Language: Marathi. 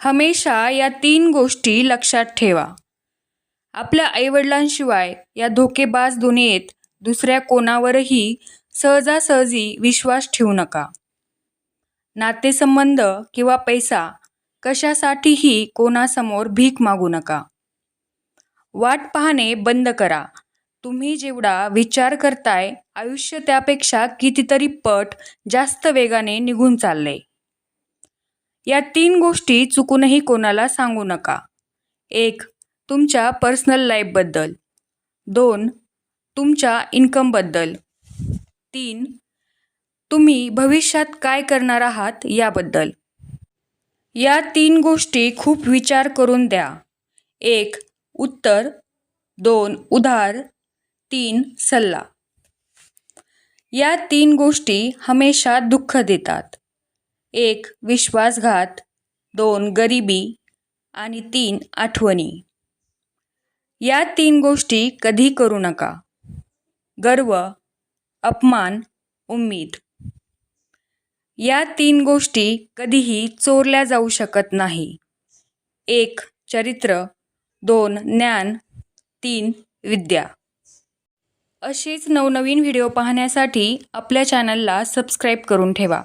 हमेशा या तीन गोष्टी लक्षात ठेवा. आपल्या आईवडिलांशिवाय या धोकेबाज दुनियेत दुसऱ्या कोणावरही सहजासहजी विश्वास ठेवू नका. नातेसंबंध किंवा पैसा कशासाठीही कोणासमोर भीक मागू नका. वाट पाहणे बंद करा. तुम्ही जेवढा विचार करताय आयुष्य त्यापेक्षा कितीतरी पट जास्त वेगाने निघून चाललंय या तीन गोष्टी चुकूनही कोणाला सांगू नका. एक तुमच्या पर्सनल लाईफबद्दल दोन तुमच्या इन्कमबद्दल तीन तुम्ही भविष्यात काय करणार आहात याबद्दल. या तीन गोष्टी खूप विचार करून द्या. एक उत्तर. दोन उधार. तीन सल्ला. या तीन गोष्टी हमेशा दुःख देतात. एक विश्वासघात दोन गरिबी आणि तीन आठवणी. या तीन गोष्टी कधी करू नका. गर्व अपमान उम्मीद. या तीन गोष्टी कधीही चोरल्या जाऊ शकत नाही. एक चरित्र. दोन ज्ञान. तीन विद्या. असेच नवनवीन व्हिडिओ पाहण्यासाठी आपल्या चॅनलला सबस्क्राईब करून ठेवा.